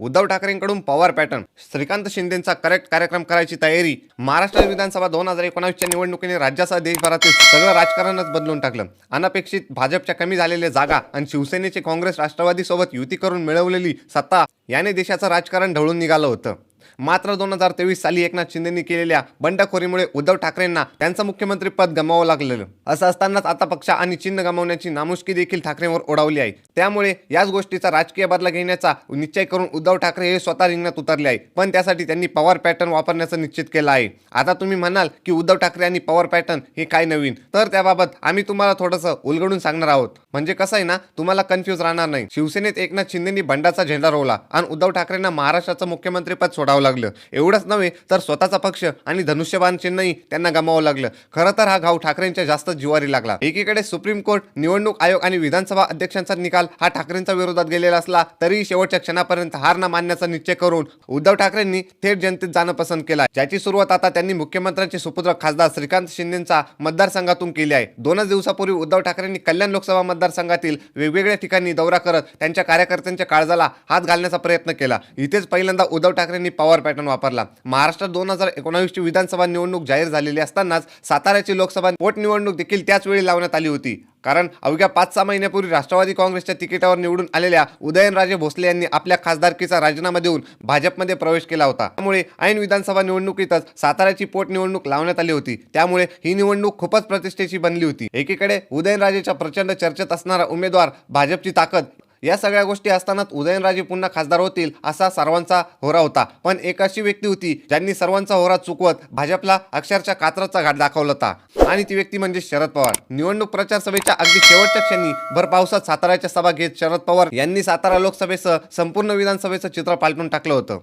उद्धव ठाकरेंकडून पवार पॅटर्न. श्रीकांत शिंदेचा करेक्ट कार्यक्रम करायची तयारी. महाराष्ट्र विधानसभा दोन हजार एकोणावीसच्या निवडणुकीने राज्यासह देशभरातील सगळं राजकारणच बदलून टाकलं. अनपेक्षित भाजपच्या कमी झालेल्या जागा आणि शिवसेनेचे काँग्रेस राष्ट्रवादी सोबत युती करून मिळवलेली सत्ता याने देशाचं राजकारण ढवळून निघालं होतं. मात्र दोन हजार तेवीस साली एकनाथ शिंदेनी केलेल्या बंडखोरीमुळे उद्धव ठाकरेंना त्यांचं मुख्यमंत्री पद गमावं लागलेलं. असं असतानाच आता पक्ष आणि चिन्ह गमावण्याची नामुष्की देखील ठाकरेंवर ओढावली आहे. त्यामुळे याच गोष्टीचा राजकीय बदला घेण्याचा निश्चय करून उद्धव ठाकरे हे स्वतः रिंगणात उतरले आहे पण त्यासाठी त्यांनी पॉवर पॅटर्न वापरण्याचं निश्चित केलं आहे. आता तुम्ही म्हणाल की उद्धव ठाकरे आणि पॉवर पॅटर्न हे काय नवीन? तर त्याबाबत आम्ही तुम्हाला थोडंसं उलगडून सांगणार आहोत. म्हणजे कसं आहे ना तुम्हाला कन्फ्यूज राहणार नाही. शिवसेनेत एकनाथ शिंदेनी बंडाचा झेंडा रोवला आणि उद्धव ठाकरेंना महाराष्ट्राचं मुख्यमंत्रीपद सोडावं लागलं. एवढंच नव्हे तर स्वतःचा पक्ष आणि धनुष्यबाण चिन्हही त्यांना गमावं लागलं. खरं तर हा घाव ठाकरेंच्या जास्त जिवारी लागला. एकीकडे सुप्रीम कोर्ट निवडणूक आयोग आणि विधानसभा अध्यक्षांचा निकाल हा ठाकरेंच्या विरोधात गेलेला असला तरीही शेवटच्या क्षणापर्यंत हार न मानण्याचा निश्चय करून उद्धव ठाकरेंनी थेट जनतेत जाणं पसंत केलं ज्याची सुरुवात आता त्यांनी मुख्यमंत्र्यांचे सुपुत्र खासदार श्रीकांत शिंदेचा मतदारसंघातून केली आहे. दोनच दिवसापूर्वी उद्धव ठाकरेंनी कल्याण लोकसभा मतदारसंघातील वेगवेगळ्या ठिकाणी दौरा करत त्यांच्या कार्यकर्त्यांच्या काळजाला हात घालण्याचा प्रयत्न केला. इथेच पहिल्यांदा उद्धव ठाकरेंनी पॉवर पॅटर्न वापरला. महाराष्ट्रात दोन हजार एकोणावीसची विधानसभा निवडणूक जाहीर झालेली असतानाच साताऱ्याची लोकसभा पोटनिवडणूक देखील त्याच वेळी लावण्यात आली होती. कारण अवघ्या पाच सहा महिन्यापूर्वी राष्ट्रवादी काँग्रेसच्या तिकिटावर निवडून आलेल्या उदयनराजे भोसले यांनी आपल्या खासदारकीचा राजीनामा देऊन भाजपमध्ये प्रवेश केला होता. त्यामुळे ऐन विधानसभा निवडणुकीतच साताऱ्याची पोटनिवडणूक लावण्यात आली होती. त्यामुळे ही निवडणूक खूपच प्रतिष्ठेची बनली होती. एकीकडे उदयनराजेच्या प्रचंड चर्चेत असणारा उमेदवार भाजपची ताकद या सगळ्या गोष्टी असतानाच उदयनराजे पुन्हा खासदार होतील असा सर्वांचा होरा होता. पण एक अशी व्यक्ती होती ज्यांनी सर्वांचा होरा चुकवत भाजपला अक्षरशः कात्रचा घाट दाखवला होता. आणि ती व्यक्ती म्हणजे शरद पवार. निवडणूक प्रचार सभेच्या अगदी शेवटच्या क्षणी भर पावसात साताऱ्याच्या सभा घेत शरद पवार यांनी सातारा लोकसभेसह संपूर्ण विधानसभेचं चित्र पालटून टाकलं होतं.